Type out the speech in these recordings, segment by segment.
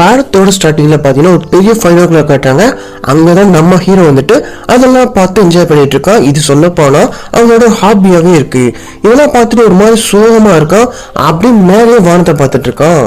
படத்தோட ஸ்டார்டிங்கில் பார்த்தீங்கன்னா ஒரு பெரிய ஃபைனோக்குள்ள காட்டுறாங்க அங்கே தான் நம்ம ஹீரோ வந்துட்டு அதெல்லாம் பார்த்து என்ஜாய் பண்ணிட்டு இருக்கான். இது சொல்ல போனால் அவங்களோட ஹாபியாகவே இருக்கு. இதெல்லாம் பார்த்துட்டு ஒரு மாதிரி சோகமாக இருக்கான். அப்படியே மேலேயே வானத்தை பார்த்துட்டு இருக்கான்.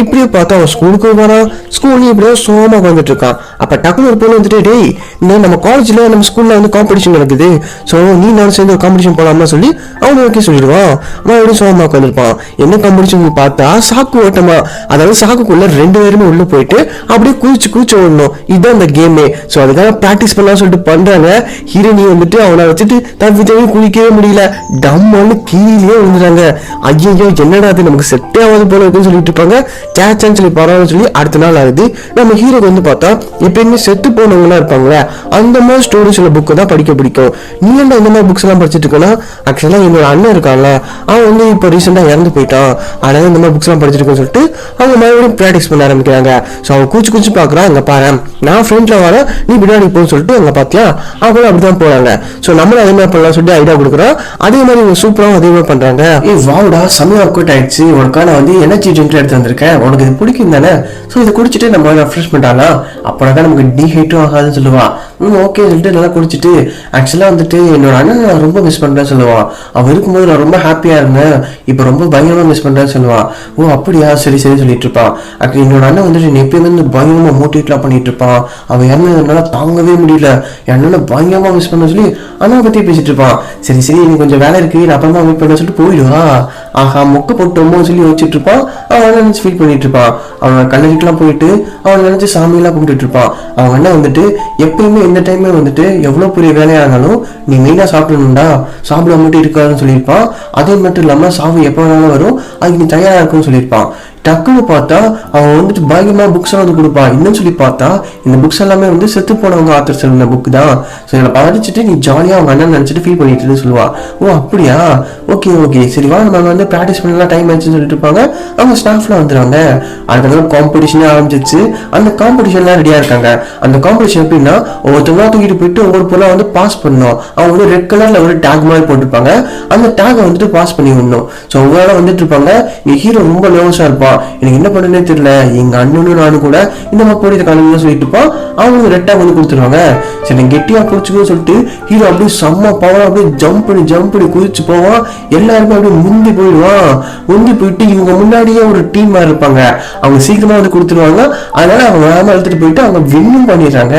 இப்படியே பார்த்தா அவன் ஸ்கூலுக்கு வரான் ஸ்கூல்லையும் இப்படியே சோகமாக வந்துட்டு இருக்கான். அப்போ டக்குனு ஒரு பொண்ணு வந்துட்டு டேய் இந்த நம்ம காலேஜில் நம்ம ஸ்கூலில் வந்து காம்படிஷன் நடக்குது. ஸோ நீ நான் சேர்ந்து ஒரு காம்படிஷன் போகலாமா சொல்லி அவனு ஓகே சொல்லிடுவான். அவன் எப்படி சோகமாக உட்காந்துருப்பான் என்ன காம்படிஷன் பார்த்தா சாக்கு ஓட்டமா. அதாவது சாக்குக்குள்ள ரெண்டு பேருமே உள்ளே போயிட்டு அப்படியே குதிச்சு குதிச்சு ஓடணும். இதுதான் அந்த கேமே ஸோ அதுக்காக ப்ராக்டிஸ் பண்ணலாம் சொல்லிட்டு பண்றாங்க. ஹீரோனி வந்துட்டு அவனை வச்சுட்டு தப்பி தப்பி குளிக்கவே முடியல. டம்மான்னு கீழே விழுந்துறாங்க ஐயோ என்னடா அது நமக்கு செட்டே ஆகாது போல இருக்குன்னு சொல்லிட்டு இருப்பாங்க. சேச்சான்னு சொல்லி பரவாயில்ல சொல்லி அடுத்த நாள் ஆகுது. நம்ம ஹீரோக்கு வந்து பார்த்தா எப்பயுமே செத்து போனவங்களா இருப்பாங்களே அந்த மாதிரி ஸ்டோரிஸ் உள்ள புக்கு தான் படிக்க பிடிக்கும். நீ என்ன இந்த மாதிரி புக்ஸ் எல்லாம் படிச்சிட்டு இருக்கனா ஆக்சுவலா என்னோட அண்ணன் இருக்கான்ல அவன் வந்து இப்போ ரீசெண்டாக இறந்து போயிட்டான். அதனால இந்த மாதிரி புக்ஸ் எல்லாம் படிச்சிருக்கோம்னு சொல்லிட்டு அவங்க மறுபடியும் ப்ராக்டிஸ் பண்ண ஆரம்பிக்கிறாங்க. ஸோ அவன் கூச்சு கூச்சு பார்க்குறான் அங்கே பாரு நான் ஃப்ரெண்ட்ல வரேன் நீ பின்னாடி போன்னு சொல்லிட்டு அங்கே பார்த்தியா அவங்களும் அப்படி தான் போகிறாங்க ஸோ நம்மளும் அதே மாதிரி பண்ணலாம் சொல்லிட்டு ஐடியா கொடுக்குறோம். அதே மாதிரி இவங்க சூப்பராகவும் அதே மாதிரி பண்ணுறாங்க ஏ வாவுடா செம்மையா ஒர்க் அவுட் ஆயிடுச்சு. உனக்காக நான் வந்து எனர்ஜி ட்ரிங்க் எடுத்து வந்திருக்கேன் உனக்கு இது பிடிக்கும் தானே? ஸோ இதை குடிச்சிட்டு நம்ம ரெஃப்ரெஷ்மெண்ட் ஆகலாம். அப்போனா தான் நமக்கு டீஹைட்டும் ஆகாதுன்னு சொல்லுவான். ம் ஓகே சொல்லிட்டு நல்லா குடிச்சிட்டு ஆக்சுவலாக வந்துட்டு என்னோட அண்ணன் நான் ரொம்ப மிஸ் பண்ணுறேன்னு சொல்லுவான். அவன் இருக்கும்போது நான் ரொம்ப ஹாப்பியாக இருந்தேன். இப்போ ரொம்ப பயங்கரமாக மிஸ் பண்ணுறேன்னு சொல்லுவான். ஓ அப்படியா? சரி சரி சொல்லிட்டு இருப்பான். என்னோட அண்ணன் வந்துட்டு நீ எப்பயுமே வந்து பயங்கரமாக மோட்டிவேட்லாம் பண்ணிட்டு இருப்பான் அவன் இறந்ததுனால தாங்கவே முடியல. என் பயங்கரமாக மிஸ் பண்ண சொல்லி அண்ணா பற்றி பேசிட்டு இருப்பான் சரி சரி எனக்கு கொஞ்சம் வேலை இருக்கு. நான் அப்புறமா வெயிட் பண்ண சொல்லிட்டு போயிடுவா. ஆஹா மொக்க போட்டோமோ சொல்லி வச்சுட்டு இருப்பான் அவன் நினச்சி ஃபீல் பண்ணிட்டு இருப்பான் அவன் கல்லறிக்கெல்லாம் போயிட்டு அவன் நினச்சி சாமியெல்லாம் கும்பிட்டுட்டு இருப்பான் அவன் என்ன வந்துட்டு எப்பயுமே எந்த டைமே வந்துட்டு எவ்வளோ பெரிய வேலையாக இருந்தாலும் நீ மெயினாக சாப்பிடணும்டா. சாப்பிட மட்டும் இருக்காதுன்னு சொல்லியிருப்பான் அதே மட்டும் இல்லாமல் சாவு எப்போ வேணாலும் வரும். அதுக்கு நீ தயாராக இருக்கும்னு சொல்லியிருப்பான் டக்குன்னு பார்த்தா அவன் வந்துட்டு பயங்கரமாக புக்ஸ் எல்லாம் வந்து கொடுப்பான். இன்னும் சொல்லி பார்த்தா இந்த புக்ஸ் எல்லாமே வந்து செத்து போனவங்க ஆத்தர் எழுதின புக் தான். ஸோ இதில் படிச்சுட்டு நீ ஜாலியாக அவங்க அண்ணன் நினச்சிட்டு ஃபீல் பண்ணிட்டு சொல்லுவா. ஓ அப்படியா? ஓகே ஓகே சரி வா நம்ம வந்து ப்ராக்டிஸ் பண்ணலாம் டைம் ஆயிடுச்சுன்னு சொல்லிட்டு இருப்பாங்க. அவங்க ஸ்டாஃப்லாம் வந்துடுவாங்க அதுக்கப்புறம் காம்படிஷனே ஆரம்பிச்சிச்சு அந்த காம்படிஷன்லாம் ரெடியாக இருக்காங்க. அந்த காம்படிஷன் எப்படின்னா ஒவ்வொருத்தவங்களா தூக்கிட்டு போயிட்டு ஒவ்வொரு பொருளாக வந்து பாஸ் பண்ணணும். அவங்க வந்து ரெட் கலரில் ஒரு டேக் மாதிரி போட்டிருப்பாங்க. அந்த டேகை வந்துட்டு பாஸ் பண்ணி விடணும். ஸோ ஒவ்வொரு வந்துட்டு இருப்பாங்க. இங்கே ஹீரோ ரொம்ப நர்வஸாக இருப்பான் இருப்பான் எனக்கு என்ன பண்ணுன்னே தெரியல. எங்க அண்ணனும் நானும் கூட இந்த மாதிரி போடி காணும்னு சொல்லிட்டு இருப்பான் அவங்க ரெட்டாக வந்து கொடுத்துருவாங்க. சரி நான் கெட்டியா குடிச்சுக்கோ சொல்லிட்டு ஹீரோ அப்படியே செம்ம பவர் அப்படியே ஜம்ப் பண்ணி ஜம்ப் பண்ணி குதிச்சு போவான். எல்லாருமே அப்படியே முந்தி போயிடுவான். முந்தி போயிட்டு இவங்க முன்னாடியே ஒரு டீமா இருப்பாங்க. அவங்க சீக்கிரமா வந்து கொடுத்துருவாங்க. அதனால அவங்க வேலை எடுத்துட்டு போயிட்டு அவங்க வின்னும் பண்ணிடுறாங்க.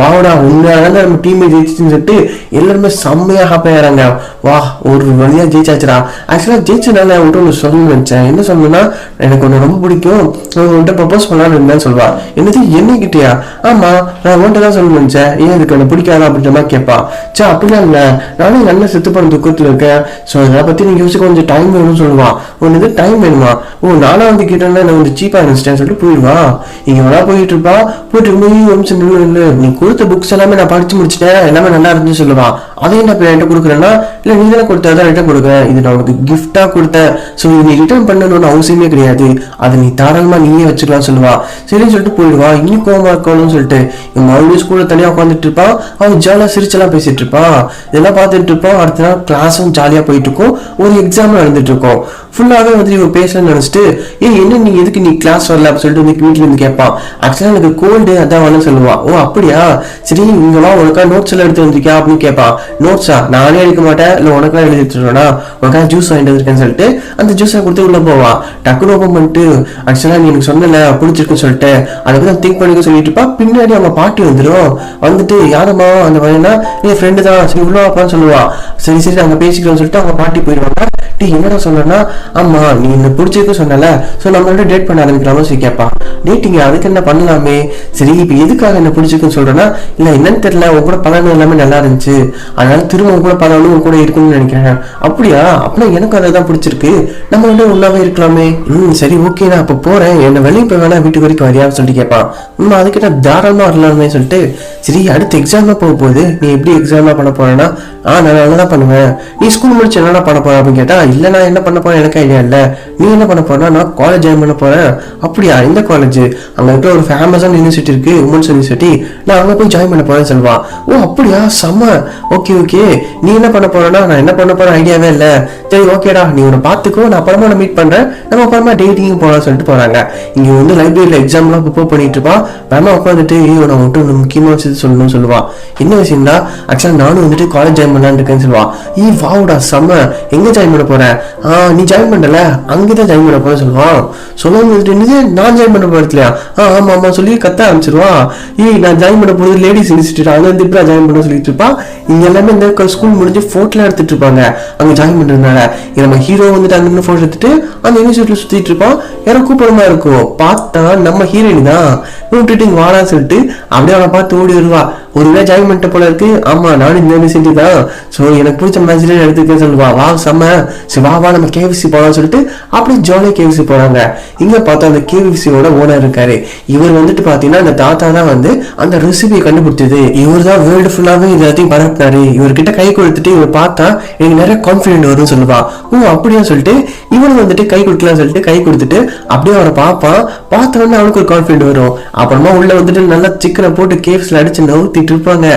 வாடா உண்மையாக நம்ம டீமே ஜெயிச்சுன்னு சொல்லிட்டு எல்லாருமே செம்மையாக ஹாப்பியாகிறாங்க வா ஒரு வழியா ஜெயிச்சாச்சுடா. ஆக்சுவலா ஜெயிச்சனால உன்ட்டு ஒன்று சொல்லணும்னு நினைச்சேன். என்ன சொல்லணும்னா எனக்கு ஒன்று ரொம்ப பிடிக்கும். நான் உன்கிட்ட ப்ரப்போஸ் பண்ணலாம்னு இருந்தேன்னு சொல்வா. என்னது என்ன கிட்டியா ஆமா நான் உன்கிட்ட தான் சொல்ல நினைச்சேன். ஏன் இதுக்கு எனக்கு பிடிக்காதா அப்படின்ற மாதிரி கேட்பா சே அப்படிலாம் இல்லை. நானும் எங்க அண்ணன் செத்து போன துக்கத்தில் இருக்கேன். ஸோ அதை பத்தி நீங்க யோசிக்க கொஞ்சம் டைம் வேணும்னு சொல்லுவான் உனக்கு இது டைம் வேணுமா? ஓ நானும் வந்து கேட்டேன்னா நான் வந்து சீப்பா நினைச்சிட்டேன்னு சொல்லிட்டு போயிடுவா? இங்க வேணா போயிட்டு இருப்பா. போயிட்டு இருக்கும்போது நீ கொடுத்த புக்ஸ் எல்லாமே நான் படிச்சு முடிச்சிட்டேன். எல்லாமே நல்லா இருந்துச்சு சொல்லுவா. அதை என்ன இப்போ என்கிட்ட கொடுக்குறேன்னா இல்லை நீ தானே கொடுத்தா தான் ரிட்டர்ன் கொடுக்குறேன் இது நான் உனக்கு கிஃப்டாக கொடுத்தேன் ஸோ நீ ரிட்டர்ன் பண்ணணும்னு அவசியமே கிடையாது. அதை நீ தாராளமாக நீயே வச்சுக்கலாம் சொல்லுவா. சரின்னு சொல்லிட்டு போயிடுவா. இன்னும் கோமா இருக்கணும்னு சொல்லிட்டு இவன் மறுபடியும் ஸ்கூலில் தனியாக உட்காந்துட்டு இருப்பான் அவன் ஜாலியாக சிரிச்செல்லாம் பேசிட்டு இருப்பான் இதெல்லாம் பார்த்துட்டு இருப்பான் அடுத்த நாள் கிளாஸும் ஜாலியாக போயிட்டு இருக்கும். ஒரு எக்ஸாம் நடந்துட்டு இருக்கும். ஃபுல்லாவே வந்து இவன் பேசலன்னு நினச்சிட்டு ஏய் என்ன நீ எதுக்கு நீ கிளாஸ் வரல? அப்படின்னு சொல்லிட்டு வந்து வீட்டில் இருந்து கேட்பான் ஆக்சுவலாக எனக்கு கோல்டு அதான் வரலன்னு சொல்லுவான் ஓ அப்படியா? சரி இங்கெல்லாம் உனக்கா நோட்ஸ் எல்லாம் எடுத்து வந்திருக்கியா? அப்படின்னு கேட்பான் நோட்ஸா நானே எடுக்க மாட்டேன். இல்ல உனக்கெல்லாம் எழுதி வச்சிருவேனா உனக்காக ஜூஸ் வாங்கிட்டு வந்திருக்கேன்னு சொல்லிட்டு அந்த ஜூஸை கொடுத்து உள்ள போவான் டக்குனு ஓப்பன் பண்ணிட்டு ஆக்சுவலா நீ எனக்கு சொன்னல பிடிச்சிருக்குன்னு சொல்லிட்டு அதை பற்றி திங்க் பண்ணிக்க சொல்லிட்டு இருப்பா. பின்னாடி அவங்க பாட்டி வந்துடும். வந்துட்டு யாரம்மா அந்த மாதிரினா என் ஃப்ரெண்டு தான். சரி உள்ள வாப்பான்னு சொல்லுவான் சரி சரி நாங்க பேசிக்கிறோம்னு சொல்லிட்டு அவங்க பாட்டி போயிடுவாங்க. டீ என்னடா சொன்னா ஆமா நீ என்ன பிடிச்சிருக்கு சொன்னல சோ நம்மளோட டேட் பண்ண ஆரம்பிக்கலாமா? சரி கேட்பா. டேட்டிங் அதுக்கு என்ன பண்ணலாமே? சரி இப்போ எதுக்காக என்ன பிடிச்சிருக்குன்னு சொல்றேன்னா இல்ல என்னன்னு தெரியல. உன் கூட பழகம் எல்லாமே நல்லா இருந்துச்சு. அதனால திருமணம் கூட பல உன் கூட இருக்கணும்னு நினைக்கிறேன். அப்படியா? அப்படின்னா எனக்கு அதை தான் பிடிச்சிருக்கு. நம்ம ரெண்டு ஒன்றாவே இருக்கலாமே. ம் சரி ஓகே நான் அப்போ போறேன். என்ன வெளியே போய் வேணா வீட்டுக்கு வரைக்கும் வரியான்னு சொல்லிட்டு கேட்பான். ம் அதுக்கிட்ட தாராளமாக வரலாமே சொல்லிட்டு சரி அடுத்து எக்ஸாம் போக போகுது. நீ எப்படி எக்ஸாம்லாம் பண்ண போறேன்னா ஆ நான் நல்லா தான் பண்ணுவேன். நீ ஸ்கூல் முடிச்சு என்னென்ன பண்ண போற அப்படின்னு கேட்டா இல்லை நான் என்ன பண்ண போறேன் எனக்கு ஐடியா இல்ல. நீ என்ன பண்ண போறனா நான் காலேஜ் ஜாயின் பண்ண போறேன். அப்படியா? இந்த காலேஜ் அங்கிட்ட ஒரு ஃபேமஸான யூனிவர்சிட்டி இருக்கு உமன்ஸ் யூனிவர்சிட்டி நான் அங்கே போய் ஜாயின் பண்ண போறேன்னு சொல்லுவான் ஓ அப்படியா? செம்ம. ஓகே ஓகே நீ என்ன பண்ண போறேன்னா நான் என்ன பண்ண போற ஐடியாவே இல்ல. சரி ஓகேடா நீ உன்னை பாத்துக்கோ நான் அப்புறமா நான் மீட் பண்றேன். நம்ம அப்புறமா டேட்டிங் போகலாம்னு சொல்லிட்டு போறாங்க. இங்க வந்து லைப்ரரியில எக்ஸாம்லாம் ப்ரிப்பேர் பண்ணிட்டு இருப்பா மேமா உட்காந்துட்டு ஐயோ நான் மட்டும் ஒன்று முக்கியமான விஷயத்தை சொல்லணும்னு சொல்லுவா. என்ன விஷயம்னா ஆக்சுவலா நானும் வந்துட்டு காலேஜ் ஜாயின் பண்ணலான்னு இருக்கேன்னு சொல்லுவா. ஈ வாவுடா செம்ம. எங்க ஜாயின் பண்ண போற? ஆ நீ ஜாயின் பண்ணல. அங்கதான் ஜாயின் பண்ண போறேன்னு சொல்லுவான் சொல்லும் வந்துட்டு என்னது? நான் ஜாயின் பண்ண போறதுலையா ஆ ஆமா ஆமா. சொல்லி கத்த ஆரம்பிச்சிருவா. ஏய் நான் ஜாயின் பண்ண போறது லேடிஸ் இன்ஸ்டியூட் அங்க வந்து இப்படி ஜாயின் பண்ண சொல்லிட்டு இருப்பா. இங்க எல்லாமே இந்த ஸ்கூல் முடிஞ்சு போட்டோலாம் எடுத்துட்டு இருப்பாங்க. அங்க ஜாயின் பண்றதுனால. நம்ம ஹீரோ வந்துட்டு அங்க நின்று போட்டோ எடுத்துட்டு அந்த யூனிவர்சிட்டியில் சுற்றிட்டு இருப்பான். யாரும் கூப்பிடமா இருக்கும். பார்த்தா நம்ம ஹீரோயின் தான். விட்டுட்டு இங்க வாடான்னு சொல்லிட்டு அப்படியே அவனை பார்த்து ஓடி வருவா. ஒருவேளை ஜாயின் பண்ணிட்ட போல இருக்கு. ஆமா நானும் இந்த யூனிவர்சிட்டி தான். ஸோ எனக்கு பிடிச்ச மேட்ச்ல எடுத்துக்கன்னு சொல்லுவா வா செம்ம. சரி வா வா நம்ம கேவிசி போலாம்னு சொல்லிட்டு அப்படியே ஜாலியாக கேவிசி போறாங்க. இங்க பார்த்தா அந்த கேவிசியோட ஓனர் இருக்காரு. இவர் வந்துட்டு பாத்தீங்கன்னா அந்த தாத்தா தான் வந்து அந்த ரெசிபியை கண்டுபிடிச்சது. இவர் தான் வேர்ல்டு ஃபுல்லாவே இது எல்லாத்தையும் பரப்பினாரு. இவர்கிட்ட கை கொடுத்துட்டு இவர் பார்த்தா எனக்கு நிறைய கான்ஃபிடென்ட் வரும்னு சொல்லுவா. ஓ அப்படியா சொல்லிட்டு இவன் வந்துட்டு கை கொடுக்கலாம் சொல்லிட்டு கை கொடுத்துட்டு அப்படியே அவரை பார்ப்பான். பார்த்த உடனே அவனுக்கு ஒரு கான்ஃபிடென்ட் வரும். அப்புறமா உள்ள வந்துட்டு நல்லா சிக்கனை போட்டு கேவ்ஸ்ல அடிச்சு நவுத்திட்டு இருப்பாங்க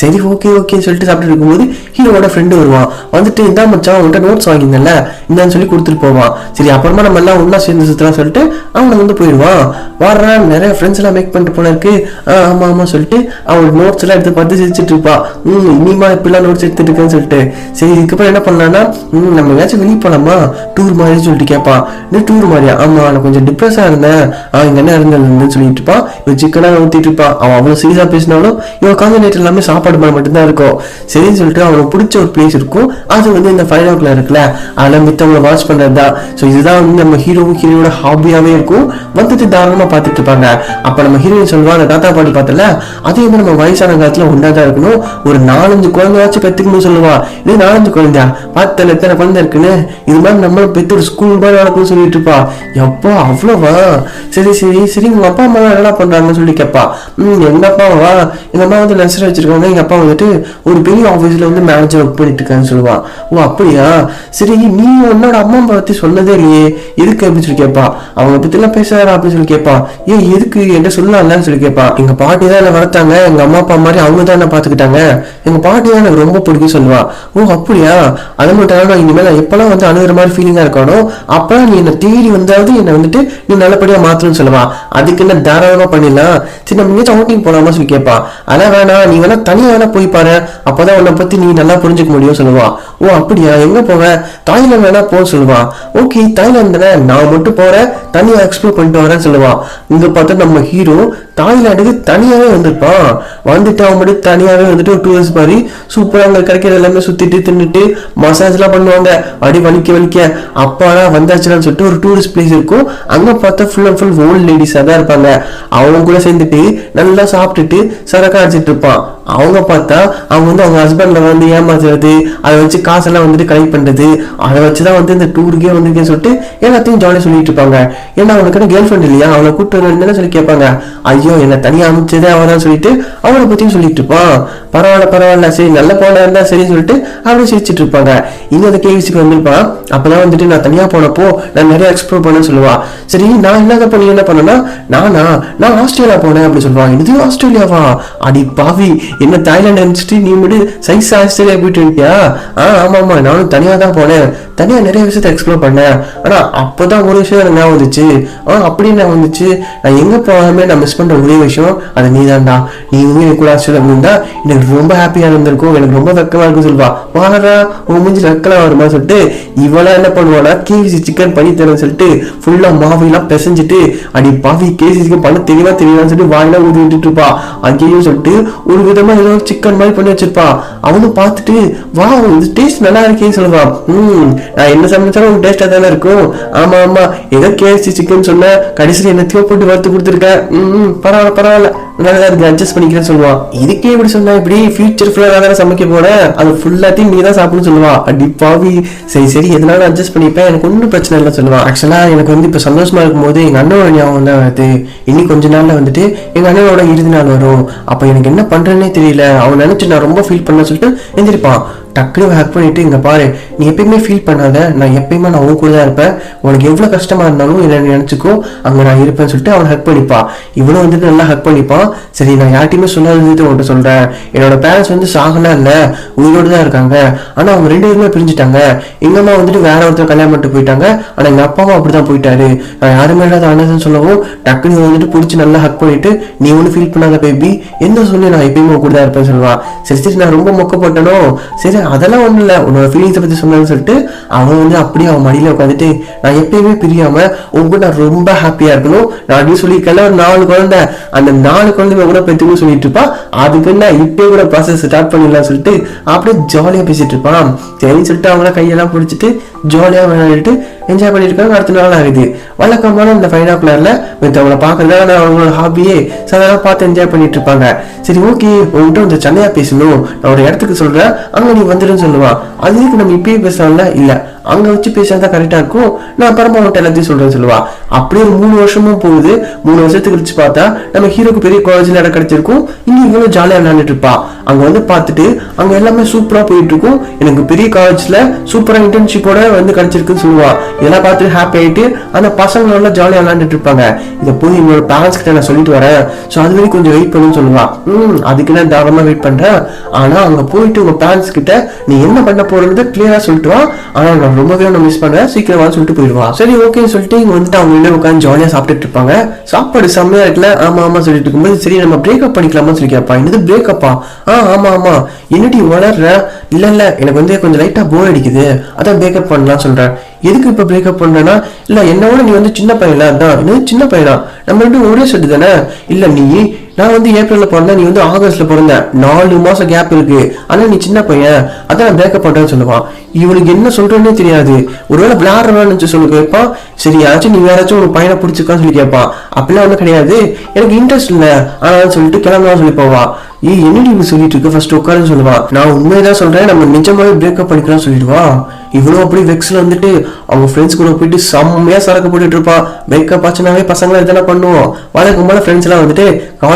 சரி ஓகே ஓகே சொல்லிட்டு சாப்பிட்டு இருக்கும்போது ஹீரோவோட ஃப்ரெண்டு வருவான். வந்துட்டு இந்த மச்சான் அவன்கிட்ட நோட்ஸ் வாங்கியிருந்தேன்ல இந்தான்னு சொல்லி கொடுத்துட்டு போவான். சரி அப்புறமா நம்ம எல்லாம் ஒன்றா சேர்ந்து சுற்றலாம் சொல்லிட்டு அவனை வந்து போயிடுவான். வாடுறான் நிறைய ஃப்ரெண்ட்ஸ் எல்லாம் மேக் பண்ணிட்டு போல இருக்கு. ஆ ஆமா ஆமா சொல்லிட்டு அவன் நோட்ஸ் எல்லாம் எடுத்து பார்த்து சிரிச்சிட்டு இருப்பா. ம் இனிமா இப்படிலாம் நோட்ஸ் எடுத்துட்டு இருக்கேன்னு சொல்லிட்டு. சரி இதுக்கப்புறம் என்ன பண்ணலாம்னா ம் நம்ம ஏதாச்சும் வெளியே போலாமா? டூர் மாதிரி சொல்லிட்டு கேட்பான். இந்த டூர் மாதிரியா? ஆமா நான் கொஞ்சம் டிப்ரெஸ்ஸாக இருந்தேன். ஆ இங்க என்ன இருந்தேன் சொல்லிட்டு இருப்பான். இவன் சிக்கனாக ஊற்றிட்டு இருப்பான். அவன் அவ்வளவு சீரியஸாக பேசினாலும் இவன் கான்சன்ட்ரேட் எல்லாமே சாப்பாடு பண்ண மட்டும்தான் இருக்கும். சரின்னு சொல்லிட்டு அவனுக்கு பிடிச்ச ஒரு பிளேஸ் இருக்கும். அது வந்து இந்த ஃபைவ் ஓ இருக்குல்ல. அதெல்லாம் மித்தவங்களை வாட்ச் பண்ணுறது தான் ஸோ இதுதான் வந்து நம்ம ஹீரோவும் ஹீரோட ஹாபியாவே இருக்கும். வந்துட்டு தாராளமா பார்த்துட்டு இருப்பாங்க. அப்ப நம்ம ஹீரோயின் சொல்லுவா அந்த தாத்தா பாட்டி பார்த்தல அதே மாதிரி நம்ம வயசான காலத்துல ஒன்றா தான் இருக்கணும். ஒரு நாலஞ்சு குழந்தையாச்சும் பெத்துக்கணும்னு சொல்லுவா. இது நாலஞ்சு குழந்தையா? பார்த்தல எத்தனை குழந்தை இருக்குன்னு? இது மாதிரி நம்ம பெற்று ஒரு ஸ்கூல் மாதிரி நடக்கும்னு சொல்லிட்டு இருப்பா. எப்போ அவ்வளோவா? சரி சரி சரி உங்க அப்பா அம்மா என்ன பண்றாங்கன்னு சொல்லி கேட்பா. ம் எங்கள் அப்பாவா எங்கள் அம்மா வந்து நர்சரி வச்சுருக்காங்க எங்க அப்பா வந்துட்டு ஒரு பெரிய ஆஃபீஸில் வந்து மேனேஜர் ஒர்க் பண்ணிட்டு இருக்கான்னு சொல்லுவா. ஓ அப்படியா? சரி நீ உன்னோட அம்மா அப்பா பத்தி சொன்னதே இல்லையே. எதுக்கு அப்படின்னு சொல்லி கேட்பான் அவங்க பத்தி எல்லாம் பேசுறாரா அப்படின்னு சொல்லி கேட்பான் ஏன் எதுக்கு? என்ன சொல்லலாம்லன்னு சொல்லி கேட்பான் எங்க பாட்டி தான் என்ன வளர்த்தாங்க. எங்க அம்மா அப்பா மாதிரி அவங்க தான் என்ன பாத்துக்கிட்டாங்க எங்க பாட்டி தான் எனக்கு ரொம்ப பிடிக்கும் சொல்லுவா. ஓ அப்படியா? அது மட்டும் இல்லாம இனிமேல் நான் வந்து அணுகிற மாதிரி ஃபீலிங்கா இருக்கானோ அப்பெல்லாம் நீ என்ன தேடி வந்தாவது என்னை வந்துட்டு நீ நல்லபடியா மாத்தணும்னு சொல்லுவா. அதுக்கு என்ன தாராளமா பண்ணிடலாம்? சரி நம்ம எங்கேயாச்சும் அவுட்டிங் போகலாமா சொல்லி கேட்பான் ஆனால் வேணாம் நீ வேணா தனியா வேணா போய் பாரு. அப்பதான் உன்னை பத்தி நீ நல்லா புரிஞ்சுக்க முடியும் சொல்லுவா. ஓ அப்படியா? எங்க போவ? தாய்லாந்து வேணா போ சொல்லுவா. ஓகே தாய்லாந்து தானே நான் மட்டும் போறேன். தனியா எக்ஸ்ப்ளோர் பண்ணிட்டு வரேன் சொல்லுவா. இங்க பார்த்தா நம்ம ஹீரோ தாய்லாண்டுக்கு தனியாவே வந்திருப்பான் வந்துட்டு அவன் மட்டும் தனியாவே வந்துட்டு ஒரு டூரிஸ்ட் மாதிரி சூப்பரா அங்க கிடைக்கிற எல்லாமே சுத்திட்டு தின்னுட்டு மசாஜ் எல்லாம் பண்ணுவாங்க. அடி வலிக்க வலிக்க. அப்பாடா வந்தாச்சுன்னு சொல்லிட்டு ஒரு டூரிஸ்ட் பிளேஸ் இருக்கும். அங்க பார்த்தா ஃபுல் அண்ட் ஃபுல் ஓல்ட் லேடிஸா தான் இருப்பாங்க. அவங்க கூட சேர்ந்துட்டு நல்லா சாப்பிட்டுட்டு சரக்கா அடிச்சிட்டு இருப்பான் அவங்க பார்த்தா அவங்க வந்து அவங்க ஹஸ்பண்டில் வந்து ஏமாத்துறது அதை வச்சு காசெல்லாம் வந்துட்டு கலெக்ட் பண்ணுறது அதை வச்சு தான் வந்து இந்த டூருக்கே வந்திருக்கேன்னு சொல்லிட்டு எல்லாத்தையும் ஜாலியாக சொல்லிட்டு இருப்பாங்க. ஏன்னா அவனுக்கு கேர்ள் ஃப்ரெண்ட் இல்லையா? அவளை கூட்டு வந்தேன்னு சொல்லி கேட்பாங்க. ஐயோ என்னை தனியாக அனுப்பிச்சதே அவதான் சொல்லிட்டு அவனை பற்றியும் சொல்லிட்டு இருப்பான். பரவாயில்ல பரவாயில்ல சரி நல்ல போனா இருந்தா சரின்னு சொல்லிட்டு அப்படியே சிரிச்சிட்டு இருப்பாங்க. இங்க அந்த கேவிசிக்கு வந்திருப்பான். அப்பதான் வந்துட்டு நான் தனியா போனப்போ நான் நிறைய எக்ஸ்ப்ளோர் பண்ணேன்னு சொல்லுவா. சரி நான் இல்லாத பண்ணி என்ன பண்ணேன்னா நானா நான் ஆஸ்திரேலியா போனேன் அப்படி சொல்லுவான் இது ஆஸ்திரேலியாவா? அடி பாவி. என்ன தாய்லாந்து அனுப்பிச்சிட்டு நீ மட்டும் சைஸ் ஆஸ்திரேலியா போயிட்டு இருக்கியா ஆ ஆமா ஆமா நானும் தனியா தான் போனேன். தனியா நிறைய விஷயத்த எக்ஸ்ப்ளோர் பண்ணேன். ஆனா அப்பதான் ஒரு விஷயம் எனக்கு ஞாபகம் வந்துச்சு. ஆ அப்படின்னு நான் வந்துச்சு? நான் எங்க போகாமே நான் மிஸ் பண்ற ஒரே விஷயம் அது நீ தான்டா நீ வந்து கூட ஆஸ்திரேலியா இருந்தா எனக்கு ரொம்ப ஹாப்பியா இருந்திருக்கும் எனக்கு ரொம்ப வெக்கமாக இருக்கும் சொல்வா வாடா உன் மூஞ்சி வெக்கலாம் வருமா சொல்லிட்டு இவளா என்ன பண்ணுவானா கேவிசி சிக்கன் பண்ணி தரேன்னு சொல்லிட்டு ஃபுல்லா மாவிலாம் பிசைஞ்சிட்டு அடி பாவி கேசிக்கு பண்ண தெரியவா தெரியலான்னு சொல்லிட்டு வாயில ஊதி விட்டுட்டு இருப்பா. அங்கேயும் சொல்லிட்டு ஒரு விதமா ஏதோ சிக்கன் மாதிரி பண்ணி வச்சிருப்பான் அவனும் பார்த்துட்டு வா இது டேஸ்ட் நல்லா இருக்கேன்னு சொல்லுவான் ம் நான் என்ன சமைச்சாலும் உங்க டேஸ்டா தானே இருக்கும். ஆமா ஆமா. ஏதோ கேஎஸ்சி சிக்கன் சொன்ன கடைசியில் என்னத்தையோ போட்டு வறுத்து கொடுத்துருக்கேன். ம் பரவாயில்ல பரவாயில்ல. நல்லா இருக்கு அட்ஜஸ்ட் பண்ணிக்கிறேன்னு சொல்லுவான் இதுக்கே இப்படி சொன்னா இப்படி ஃபியூச்சர் ஃபுல்லா தானே சமைக்க போறேன். அது ஃபுல்லாத்தையும் நீ தான் சாப்பிடணும்னு சொல்லுவான் அடி பாவி. சரி சரி. எதனால அட்ஜஸ்ட் பண்ணிப்பேன். எனக்கு ஒன்றும் பிரச்சனை இல்லை சொல்லுவான் ஆக்சுவலா எனக்கு வந்து இப்போ சந்தோஷமா இருக்கும்போது எங்க அண்ணனோட ஞாபகம் தான் வருது. இனி கொஞ்ச நாள்ல வந்துட்டு எங்க அண்ணனோட இறுதி நாள் வரும். அப்போ எனக்கு என்ன பண்றேன்னே தெரியல. அவன் நினைச்சு நான் ரொம்ப ஃபீல் பண்ண சொல்லிட்டு எந்திரிப்பான். டக்குனு ஹக் பண்ணிட்டு இங்க பாரு நீ எப்பயுமே ஃபீல் பண்ணாத நான் எப்பயுமே நான் உன் கூட தான் இருப்பேன். உனக்கு எவ்வளவு கஷ்டமா இருந்தாலும் என்ன நினச்சிக்கோ அங்க நான் இருப்பேன்னு சொல்லிட்டு அவன் ஹக் பண்ணிப்பா இவனும் வந்துட்டு நல்லா ஹக் பண்ணிப்பான். சரி நான் யார்ட்டையுமே சொல்லாதது உன்கிட்ட சொல்றேன். என்னோட பேரண்ட்ஸ் வந்து சாகலாம் இல்ல உயிரோடு தான் இருக்காங்க. ஆனா அவங்க ரெண்டு பேருமே பிரிஞ்சுட்டாங்க. எங்கள் அம்மா வந்துட்டு வேற ஒருத்தர் கல்யாணம் பண்ணிட்டு போயிட்டாங்க. ஆனா எங்க அப்பாவும் அப்படிதான் போயிட்டாரு. நான் யாருமே இல்லாத அண்ணன் சொல்லவும் டக்குனு இவன் வந்துட்டு பிடிச்சி நல்லா ஹக் பண்ணிட்டு நீ ஒன்றும் ஃபீல் பண்ணாத பேபி என்ன சொல்லி நான் எப்பயுமே கூட தான் இருப்பேன்னு சொல்லுவான். சரி சரி நான் ரொம்ப மொக்கப்பட்டனோ? சரி அதெல்லாம் ஒன்றும் இல்ல. உன்னோட ஃபீலிங்ஸை பத்தி சொன்னேன்னு சொல்லிட்டு அவன் வந்து அப்படியே அவன் மடியில உட்காந்துட்டு நான் எப்பயுமே பிரியாம உங்க கூட நான் ரொம்ப ஹாப்பியா இருக்கணும். நான் அப்படியே சொல்லியிருக்கல ஒரு நாலு குழந்தை. அந்த நாலு குழந்தைங்க கூட பெற்றுக்கணும் சொல்லிட்டு இருப்பான் அதுக்கு என்ன இப்பயே கூட ப்ராசஸ் ஸ்டார்ட் பண்ணிடலாம் சொல்லிட்டு அப்படியே ஜாலியா பேசிட்டு இருப்பான். சரின்னு சொல்லிட்டு அவங்கள கையெல்லாம் பிடிச்சிட்டு ஜாலியாக விளையாடிட்டு என்ஜாய் பண்ணிட்டு அடுத்த நாள் ஆகுது. வழக்கமான இந்த ஃபைவ் ஓ கிளாக்ல அவங்கள அவங்களோட ஹாபியே சாதாரண பார்த்து என்ஜாய் பண்ணிட்டு இருப்பாங்க. சரி ஓகே உங்ககிட்ட கொஞ்சம் சென்னையா பேசணும். நான் ஒரு இடத்துக்கு சொல்றேன் அங்கே நீ வந்துடுன்னு சொல்லுவான். அதுக்கு நம்ம இப்பயே பேசலாம்ல? இல்லை அங்க வச்சு பேசினா கரெக்டாக இருக்கும். நான் அப்புறமா அவன்கிட்ட எல்லாத்தையும் சொல்றேன்னு சொல்லுவா அப்படியே ஒரு மூணு வருஷமும் போகுது. மூணு வருஷத்துக்கு கழிச்சு பார்த்தா நம்ம ஹீரோக்கு பெரிய காலேஜ்ல இடம் கிடைச்சிருக்கும். இங்க இவ்வளோ ஜாலியாக விளையாண்டுட்டு இருப்பா அங்கே வந்து பார்த்துட்டு அங்க எல்லாமே சூப்பராக போயிட்டு இருக்கும். எனக்கு பெரிய காலேஜ்ல சூப்பரா இன்டர்ன்ஷிப்போட வந்து கிடைச்சிருக்குன்னு சொல்லுவா இதெல்லாம் பார்த்துட்டு ஹாப்பி ஆயிட்டு அந்த பசங்க நல்லா ஜாலியா விளாண்டுட்டு இருப்பாங்க. இதை போய் என்னோட பேரண்ட்ஸ் கிட்ட நான் சொல்லிட்டு வரேன். ஸோ அது வரைக்கும் கொஞ்சம் வெயிட் பண்ணுன்னு சொல்லுவா ம் அதுக்கு நான் தாராளமாக வெயிட் பண்றேன். ஆனா அங்க போயிட்டு உங்க பேரண்ட்ஸ் கிட்ட நீ என்ன பண்ண போறது கிளியராக சொல்லிட்டு வா. ஆனா நான் ரொம்பவே நான் மிஸ் பண்ணுறேன் சீக்கிரம் வான்னு சொல்லிட்டு போயிடுவா. சரி ஓகேன்னு சொல்லிட்டு இங்க வந்துட்டு அவங்க என்ன உட்காந்து ஜாலியா சாப்பிட்டுட்டு இருப்பாங்க. சாப்பாடு செம்மையா இருக்குல்ல? ஆமா ஆமா சொல்லிட்டு இருக்கும்போது சரி நம்ம பிரேக்கப் பண்ணிக்கலாமா சொல்லி கேட்பா. என்னது பிரேக்கப்பா ஆ ஆமா ஆமா. என்னடி வளர்ற இல்ல இல்ல. எனக்கு வந்து கொஞ்சம் லைட்டா போர் அடிக்குது. அதான் பிரேக்கப் பண்ணலாம் சொல்றேன். எதுக்கு இப்ப பிரேக்கப் பண்ணனா இல்ல என்னோட நீ வந்து சின்ன பையனா? அதான் என்னது சின்ன பையனா? நம்ம ரெண்டும் ஒரே செட்டு தானே? இல்லை நீ நான் வந்து ஏப்ரல்ல பிறந்தேன் நீ வந்து ஆகஸ்ட்ல பிறந்த. நாலு மாசம் கேப் இருக்கு. ஆனா நீ சின்ன பையன். அதான் நான் பிரேக்கப் பண்றேன்னு சொல்லுவான். இவனுக்கு என்ன சொல்றேன்னே தெரியாது. ஒருவேளை விளையாடுறான்னு சொல்லி கேட்பான் சரி யாராச்சும் நீ வேறாச்சும் உனக்கு பையனை பிடிச்சிருக்கான்னு சொல்லி கேட்பான். அப்படிலாம் ஒன்றும் கிடையாது. எனக்கு இன்ட்ரெஸ்ட் இல்லை. ஆனால் சொல்லிட்டு கிளம்பலாம் சொல்லி போவா. ஏ என்னடி இப்படி சொல்லிட்டு இருக்க? ஃபர்ஸ்ட் உட்காருன்னு சொல்லுவா. நான் உண்மையதான் சொல்றேன். நம்ம நிஜமாவே பிரேக்கப் பண்ணிக்கலாம் சொல்லிடுவா. இவ்வளோ அப்படி வெக்ஸ்ல வந்துட்டு அவங்க ஃப்ரெண்ட்ஸ் கூட போயிட்டு செம்மையா சரக்கு போட்டுட்டு இருப்பான் பிரேக்கப் ஆச்சுனாவே பசங்களை இதெல்லாம் பண்ணுவோம். வழக்கம் போல ஃப்ரெண்ட்ஸ் எல்லாம் வந்துட்டு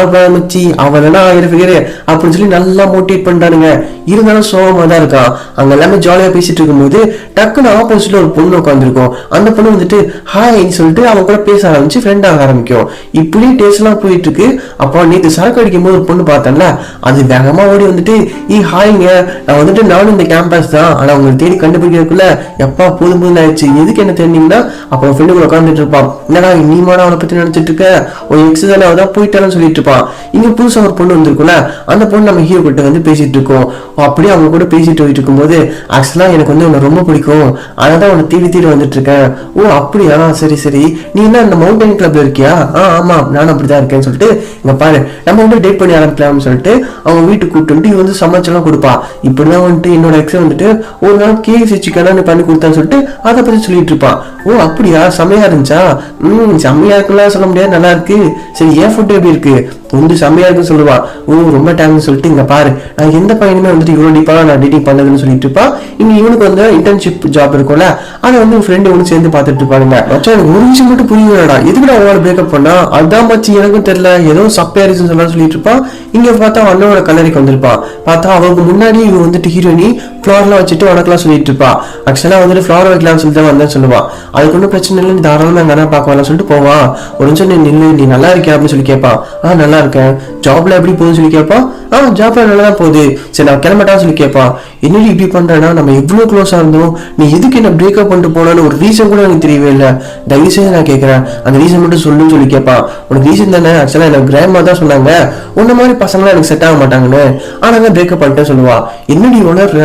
கவலைப்படாத மச்சி அவன் என்ன ஆயிருக்கிறே அப்படின்னு சொல்லி நல்லா மோட்டிவேட் பண்ணிட்டானுங்க. இருந்தாலும் சோகமா தான் இருக்கான் அங்க எல்லாமே ஜாலியா பேசிட்டு இருக்கும்போது டக்குன்னு ஆப்போசிட்ல ஒரு பொண்ணு உட்காந்துருக்கும் அந்த பொண்ணு வந்துட்டு ஹாய்ன்னு சொல்லிட்டு அவன் கூட பேச ஆரம்பிச்சு ஃப்ரெண்ட் ஆக ஆரம்பிக்கும். இப்படி டேஸ்ட் எல்லாம் போயிட்டு இருக்கு. அப்போ நேற்று சரக்கு அடிக்கும் போது ஒரு பொண்ணு பார்த்தேன்ல அது வேகமா ஓடி வந்துட்டு ஈ ஹாய்ங்க நான் வந்துட்டு நானும் இந்த கேம்பஸ் தான். ஆனா உங்களை தேடி கண்டுபிடிக்கிறதுக்குள்ள எப்பா போதும் போதும் ஆயிடுச்சு. எதுக்கு என்ன தெரிஞ்சீங்கன்னா அப்போ ஃப்ரெண்டு கூட உட்காந்துட்டு இருப்பான். என்னடா நீ மாட அவனை பத்தி நினைச்சிட்டு இருக்க? ஒரு எக்ஸசைஸ் அவதான் போயிட்டாலும் சொல்லிட்டு இருப்பான். இங்க புதுசா ஒரு பொண்ணு வந்திருக்கும்ல அந்த பொண்ணு நம்ம ஹீரோ கிட்ட வந்து பேசிட்டு இருக்கோம். அப்படியே அவங்க கூட பேசிட்டு போயிட்டு இருக்கும்போது ஆக்சுவலா எனக்கு வந்து உன்னை ரொம்ப பிடிக்கும். அதனால உன்னை தீவி தேடி வந்துட்டு இருக்கேன். ஓ அப்படியா? சரி சரி. நீ என்ன இந்த மவுண்டன் கிளப்ல இருக்கியா? ஆ ஆமா நானும் அப்படிதான் இருக்கேன்னு சொல்லிட்டு இங்க பாரு நம்ம வந்து டேட் பண்ணி ஆரம்பிக்கலாம்னு சொல்லிட்டு அவங்க வீட்டுக்கு கூப்பிட்டு வந்துட்டு வந்து சமைச்செல்லாம் கொடுப்பா. இப்படிதான் வந்துட்டு என்னோட எக்ஸை வந்துட்டு ஒரு நாள் கேஎஃப்சி சிக்கன் பண்ணி கொடுத்தான்னு சொல்லிட்டு அதை பத்தி சொல்லிட்டு இருப்பான் ஓ அப்படியா? செம்மையா இருந்துச்சா? ம் செம்மையா இருக்குலாம் சொல்ல முடியாது நல்லா இருக்கு. சரி ஏன் ஃபுட் எப்படி இருக்கு? வந்து செம்மையா இருக்குன்னு சொல்லுவா. ஓ ரொம்ப டைம்னு சொல்லிட்டு இங்க பாரு. நான் எந்த பையனுமே வந்துட்டு இவ்வளோ டீப்பா நான் டேட்டிங் பண்ணதுன்னு சொல்லிட்டு இருப்பான் இங்க இவனுக்கு வந்து இன்டர்ன்ஷிப் ஜாப் இருக்கும்ல அதை வந்து ஃப்ரெண்டு ஒன்று சேர்ந்து பார்த்துட்டு இருப்பாங்க மச்சான் எனக்கு ஒரு விஷயம் மட்டும் புரியலடா எதுக்கு அவனோட பிரேக்கப் பண்ணா? அதான் மச்சி எனக்கும் தெரியல. ஏதோ சப்பையாரிச்சுன்னு சொல்லலாம் சொல்லிட்டு இருப்பான் இங்க பார்த்தா அண்ணனோட கல்லறைக்கு வந்திருப்பான் பார்த்தா அவனுக்கு முன்னாடி இவன் வந்துட்டு ஹீரோயினி ஃப்ளார்லாம் வச்சுட்டு உனக்குலாம் சொல்லிட்டு இருப்பா. ஆக்சுவலா வந்துட்டு ஃப்ளவர் வைக்கலாம்னு சொல்லிட்டு தான் சொல்லுவான் அதுக்கு ஒன்றும் பிரச்சனை இல்லை நீ தாராளமாக எங்க அண்ணா பார்க்க வரலாம் சொல்லிட்டு போவான் ஒரு நிமிஷம் நீ நில்லு நீ நல்லா இருக்கியா அப்படின்னு சொல்லி கேட்பான் ஆ நல்லா இருக்கேன் ஜாப்ல எப்படி போகுதுன்னு சொல்லி கேட்பா ஆ ஜாப்ல நல்லா தான் போகுது. சரி நான் கிளம்பட்டான்னு சொல்லி கேட்பா என்னடி இப்படி பண்றேன்னா நம்ம எவ்வளவு க்ளோஸா இருந்தோம். நீ எதுக்கு என்ன பிரேக்கப் பண்ணிட்டு போனான்னு ஒரு ரீசன் கூட எனக்கு தெரியவே இல்லை. தயவு செய்து நான் கேட்கறேன் அந்த ரீசன் மட்டும் சொல்லுன்னு சொல்லி கேட்பான் உனக்கு ரீசன் தானே? ஆக்சுவலா எனக்கு கிராண்ட்மா தான் சொன்னாங்க. உன்ன மாதிரி பசங்களாம் எனக்கு செட் ஆக மாட்டாங்கன்னு. ஆனா தான் பிரேக்கப் பண்ணிட்டேன் சொல்லுவா. என்னடி உணர்ற?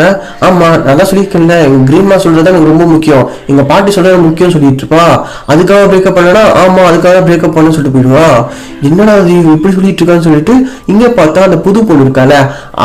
ஆமா நல்லா சொல்லியிருக்கேன் எங்க கிரீமா சொல்றது எனக்கு ரொம்ப முக்கியம். எங்க பாட்டி சொல்றது முக்கியம் சொல்லிட்டு இருப்பா. அதுக்காக பிரேக்கப் பண்ணனா ஆமா அதுக்காக பிரேக்கப் பண்ண சொல்லிட்டு போயிடுவா. என்னடா இது? இப்படி சொல்லிட்டு இருக்கான்னு சொல்லிட்டு இங்க பார்த்தா அந்த புது பொண்ணு இருக்கால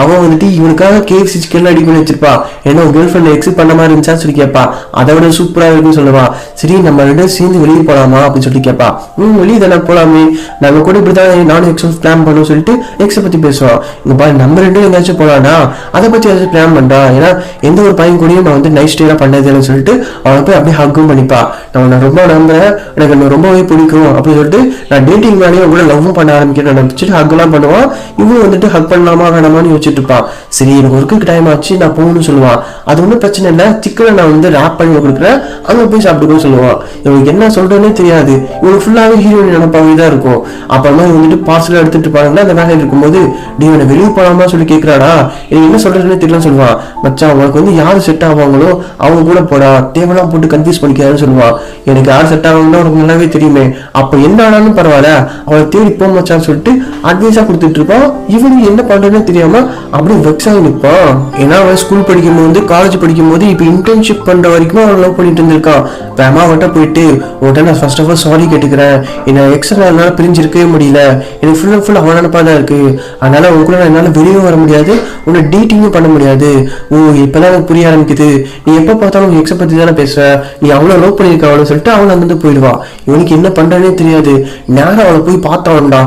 அவன் வந்துட்டு இவனுக்காக கேஎஃப்சி சிக்கன் அடி பண்ணி வச்சிருப்பா. ஏன்னா கேர்ள் ஃப்ரெண்ட் எக்ஸிட் பண்ண மாதிரி இருந்துச்சான்னு சொல்லி கேட்பா. அதை விட சூப்பரா இருக்குன்னு சொல்லுவா. சரி நம்ம ரெண்டு சேர்ந்து வெளியே போலாமா அப்படின்னு சொல்லி கேட்பா. ம் வெளியே தானே போலாமே. நம்ம கூட இப்படிதான் நானும் எக்ஸ் பிளான் பண்ணோம் சொல்லிட்டு எக்ஸை பத்தி பேசுவோம் இங்க பாரு நம்ம ரெண்டும் எங்கேயாச்சும் போலானா அதை பத்தி ஏதாச்சும் பிளான் பண்றா. ஏன்னா எந்த ஒரு பையன் கூடயும் நான் வந்து நைட் ஸ்டேலாம் பண்ணதுன்னு சொல்லிட்டு அவனை போய் அப்படியே ஹக்கும் பண்ணிப்பா. நான் ரொம்ப நம்புறேன். எனக்கு ரொம்பவே பிடிக்கும் அப்படின்னு சொல்லிட்டு நான் டேட்டிங் மேலேயே உங்களை லவ்வும் பண்ண ஆரம்பிக்கிறேன். வச்சுட்டு ஹக்லாம் பண்ணுவான். இவன் வந்துட்டு ஹக் பண்ணலாமா வேணாமான்னு யோசிச்சுட்டு இருப்பான். சரி எனக்கு ஒர்க்குக்கு டைம் ஆச்சு நான் போகணும்னு சொல்லுவான். அது ஒன்றும் பிரச்சனை இல்லை. சிக்கனை நான் வந்து ரேப் பண்ணி கொடுக்குறேன். அங்கே போய் சாப்பிட்டுக்கோன்னு சொல்லுவான். இவனுக்கு என்ன சொல்றேன்னே தெரியாது. இவனுக்கு ஃபுல்லாகவே ஹீரோயின் நினைப்பாவே தான் இருக்கும். அப்புறமா இவன் வந்துட்டு பார்சல் எடுத்துட்டு பாருங்கன்னா அந்த வேலையில் இருக்கும்போது நீ இவனை வெளியே போகலாமா சொல்லி கேட்குறாடா எனக்கு என்ன சொல்றதுன்னு தெரியலன்னு சொல்லுவான். மச்சான் உனக்கு வந்து யார் செட் ஆவாங்களோ அவங்க கூட போடா. தேவையெல்லாம் போட்டு கன்ஃபியூஸ் பண்ணிக்காதுன்னு சொல்லுவான். எனக்கு யார் செட் ஆகணும்னா உனக்கு நல்லாவே தெரியுமே. அப்போ என்ன ஆனாலும் பரவாயில்ல. அவளை தேடி போ மச்சான்னு சொல்லிட்டு அட்வைஸா கொடுத்துட்டு இருப்பான் இவனுக்கு என்ன பண்றதுன்னு தெரியாம அப்படியே வெக்ஸ் ஆகி நிற்பான் ஏன்னா அவன் ஸ்கூல் படிக்கும் போது காலேஜ் படிக்கும் போது இப்போ இன்டர்ன்ஷிப் பண்ற வரைக்கும் அவன் லவ் பண்ணிட்டு இருந்திருக்கான் வேமா அவட்ட போயிட்டு உடனே நான் ஃபர்ஸ்ட் ஆஃப் ஆல் சாரி கேட்டுக்கிறேன். என்ன எக்ஸ்ட்ரா என்னால் பிரிஞ்சிருக்கவே முடியல. எனக்கு ஃபுல் அண்ட் ஃபுல் அவன் நினப்பா தான் இருக்கு. அதனால உன் கூட என்னால் வெளியே வர முடியாது. உன்னை டேட்டிங்கும் பண்ண முடியாது. ஓ இப்பதான் எனக்கு புரிய ஆரம்பிக்குது. நீ எப்போ பார்த்தாலும் உன் எக்ஸை பத்தி தானே பேசுற. நீ அவ்வளோ லவ் பண்ணியிருக்க அவ்வளோ சொல்லிட்டு அவன் அங்கேருந்து போயிடுவா. இவனுக்கு என்ன பண்ணுறேனே தெரியாது. நேரம் அவளை போய் பார்த்தான்டா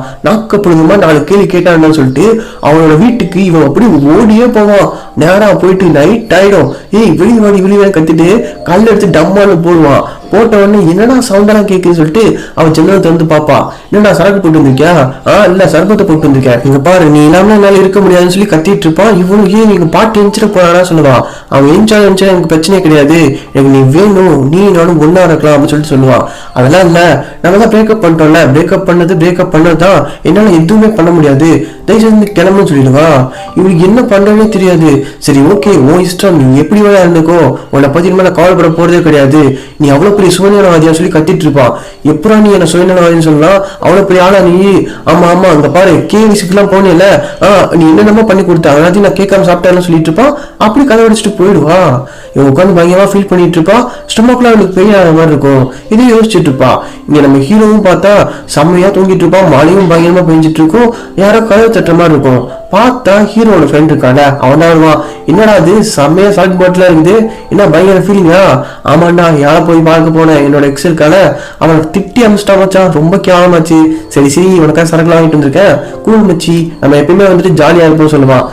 நாக்கப்படுதுமா நாலு கேள்வி கேட்டான்னு சொல்லிட்டு அவனோட வீட்டுக்கு இவன் அப்படி ஓடியே போவான். நேராக போயிட்டு நைட் ஆயிடும். ஏய் வெளியே வாடி வெளியே கத்திட்டு கல் எடுத்து டம்மான்னு போடுவான். போட்ட உடனே என்னடா சவுண்டெல்லாம் கேட்குதுன்னு சொல்லிட்டு அவன் சின்ன திறந்து பாப்பா என்னடா சரக்கு போட்டு வந்திருக்கியா? ஆ இல்ல சர்பத்தை போட்டு வந்திருக்கேன். இங்க பாரு நீ இல்லாம என்னால இருக்க முடியாதுன்னு சொல்லி கத்திட்டு இருப்பான். இவனு ஏன் நீங்க பாட்டு எஞ்சிட்டு போறானா சொல்லுவான். அவன் எஞ்சா எஞ்சா எனக்கு பிரச்சனையே கிடையாது. எனக்கு நீ வேணும் நீ நானும் ஒன்றா இருக்கலாம் அப்படின்னு சொல்லிட்டு சொல்லுவான். அதெல்லாம் இல்ல. நம்ம தான் பிரேக்கப் பண்ணிட்டோம்ல. பிரேக்கப் பண்ணது பிரேக்கப் பண்ணதுதான் என்னால எதுவுமே பண்ண முடியாது. தயவு செஞ்சு கிளம்புன்னு சொல்லிடுவான் இவனுக்கு என்ன பண்றேன்னே தெரியாது. சரி ஓகே உன் இஷ்டம். நீ எப்படி வேணா இருந்துக்கோ. உன்னை பத்தி இனிமேல் கவலைப்பட போறதே கிடையாது. நீ அவ்வளவு பெரிய சுயநலவாதியா சொல்லி கத்திட்டு இருப்பான் எப்படா நீ என்ன சுயநலவாதின்னு சொல்லலாம் அவ்வளவு பெரிய ஆளா நீ? ஆமா ஆமா அங்க பாரு கேவிசிக்கெல்லாம் போனேல ஆ நீ என்னென்னமோ பண்ணி கொடுத்த. அதாவது நான் கேட்காம சாப்பிட்டேன்னு சொல்லிட்டு இருப்பான் அப்படி கதை அடிச்சுட்டு போயிடுவா. இவன் உட்காந்து பயங்கரமா ஃபீல் பண்ணிட்டு இருப்பா. ஸ்டொமக்ல அவனுக்கு பெரிய மாதிரி இருக்கும். இதே யோசிச்சுட்டு இருப்பா. இங்க நம்ம ஹீரோவும் பார்த்தா செம்மையா தூங்கிட்டு இருப்பான் மழையும் பயங்கரமா பெஞ்சிட்டு இருக்கும். யாரோ கதவு தட்டுற மாதிரி இருக்கும். பார்த்தா ஹீரோட ஃப்ரெண்ட் இருக்கான அவன் தான் வருவான். என்னடா அது செம்மையா சால்ட் பாட்டில இருந்து என்ன பயங்கர ஃபீலிங்கா ஆமாண்டா யாரை போய் பார்க்க போனேன் என்னோட எக்ஸ் இருக்கால அவனை திட்டி அமிச்சிட்டா மச்சான். ரொம்ப கேவலமாச்சு. சரி சரி உனக்காக சரக்குலாம் வாங்கிட்டு வந்திருக்கேன். கூழ் மச்சி நம்ம எப்பயுமே வந்துட்டு ஜாலியா இருப்போம் சொல்லுவான்.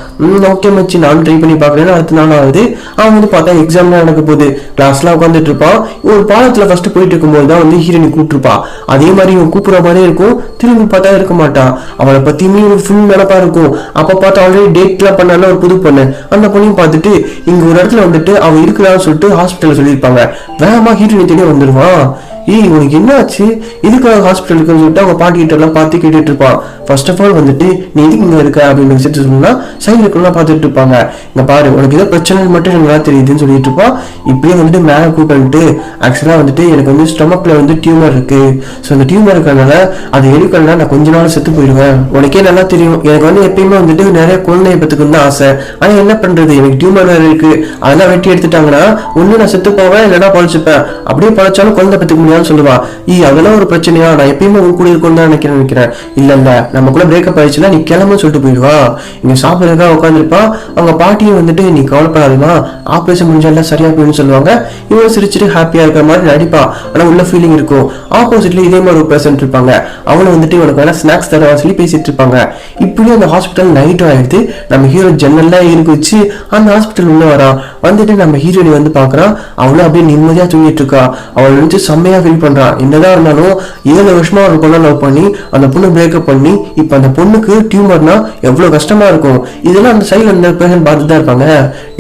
ஓகே மச்சி. நானும் ட்ரை பண்ணி பார்க்குறேன்னு அடுத்த நாள் ஆகுது அவன் வந்து பார்த்தா எக்ஸாம்லாம் நடக்க போகுது. கிளாஸ்லாம் உட்காந்துட்டு இருப்பான். ஒரு பாலத்தில் ஃபஸ்ட்டு போயிட்டு இருக்கும்போது தான் வந்து ஹீரோனி கூப்பிட்டுருப்பான். அதே மாதிரி இவன் கூப்பிடுற மாதிரியே இருக்கும். திரும்பி பார்த்தா இருக்க மாட்டான். அவளை பற்றியுமே ஒரு ஃபுல் நினப்பாக இருக்கும். அப்போ பார்த்தா ஆல்ரெடி டேட்லாம் பண்ணாலும் ஒரு புது பொண்ணு. அந்த பொண்ணையும் பார்த்துட்டு இங்க ஒரு இடத்துல வந்துட்டு அவன் இருக்கிறான்னு சொல்லிட்டு ஹாஸ்பிட்டலில் சொல்லியிருப்பாங்க. வேகமா ஹீரோனி தேடி வந்துடுவான் ஏய் உனக்கு என்ன ஆச்சு இதுக்காக ஹாஸ்பிட்டலுக்கு சொல்லிட்டு அவங்க பாட்டி கிட்ட எல்லாம் பார்த்து கேட்டுட்டு இருப்பான் ஃபர்ஸ்ட் ஆஃப் ஆல் வந்துட்டு நீ எதுக்கு இங்க இருக்க? அப்படின்னு சொல்லிட்டு சொன்னா சைடு இருக்கலாம் பார்த்துட்டு இருப்பாங்க. இங்கே பாரு உனக்கு ஏதோ பிரச்சனை மட்டும் எனக்கு நல்லா தெரியுதுன்னு சொல்லிட்டு இருப்பான் இப்படியே வந்துட்டு மேலே கூப்பிட்டு ஆக்சுவலா வந்துட்டு எனக்கு வந்து ஸ்டொமக்கில் வந்து டியூமர் இருக்கு. ஸோ அந்த டியூமர் இருக்கிறதுனால அதை எடுக்கலன்னா நான் கொஞ்ச நாள் செத்து போயிடுவேன் உனக்கே நல்லா தெரியும். எனக்கு வந்து எப்பயுமே வந்துட்டு நிறைய குழந்தைய பத்துக்குன்னு தான் ஆசை. ஆனால் என்ன பண்றது? எனக்கு டியூமர் வேறு இருக்கு. அதெல்லாம் வெட்டி எடுத்துட்டாங்கன்னா ஒண்ணு நான் செத்து போவேன் இல்லைன்னா பழச்சிப்பேன். அப்படியே பழச்சாலும் குழந்தை பத்துக்க முடியாது. முடியாதுன்னு சொல்லுவா. ஈ அதெல்லாம் ஒரு பிரச்சனையா? நான் எப்பயுமே உன் கூட இருக்கணும்னு தான் நினைக்கிறேன் நினைக்கிறேன். இல்ல இல்ல நமக்குள்ள கூட பிரேக்கப் ஆயிடுச்சுன்னா நீ கிளம்பு சொல்லிட்டு போயிடுவா. இங்க சாப்பிட்றதுக்காக உட்காந்துருப்பா அவங்க பாட்டியும் வந்துட்டு நீ கவலைப்படாதமா ஆபரேஷன் முடிஞ்சால சரியா போயிடும்னு சொல்லுவாங்க. இவன் சிரிச்சுட்டு ஹாப்பியா இருக்கிற மாதிரி நடிப்பா. ஆனா உள்ள ஃபீலிங் இருக்கும். ஆப்போசிட்ல இதே மாதிரி ஒரு பேஷண்ட் இருப்பாங்க. அவனை வந்துட்டு இவனுக்கு வேணா ஸ்நாக்ஸ் தர சொல்லி பேசிட்டு இருப்பாங்க. இப்படியே அந்த ஹாஸ்பிட்டல் நைட் ஆயிடுது. நம்ம ஹீரோ ஜன்னல்லாம் இருக்கு வச்சு அந்த ஹாஸ்பிட்டல் உள்ள வரான் வந்துட்டு நம்ம ஹீரோனி வந்து பாக்குறான் அவளும் அப்படியே நிம்மதியா தூங்கிட்டு இருக்கா. அவள் நினைச்சு செம்மையா ஃபீல் பண்றான். என்னதான் இருந்தாலும் ஏழு வருஷமா ஒரு பொண்ணை லவ் பண்ணி அந்த பொண்ணு பிரேக்கப் பண்ணி இப்போ அந்த பொண்ணுக்கு டியூமர்னா எவ்வளவு கஷ்டமா இருக்கும். இதெல்லாம் அந்த சைடு அந்த பேஷண்ட் பார்த்துட்டு தான் இருப்பாங்க.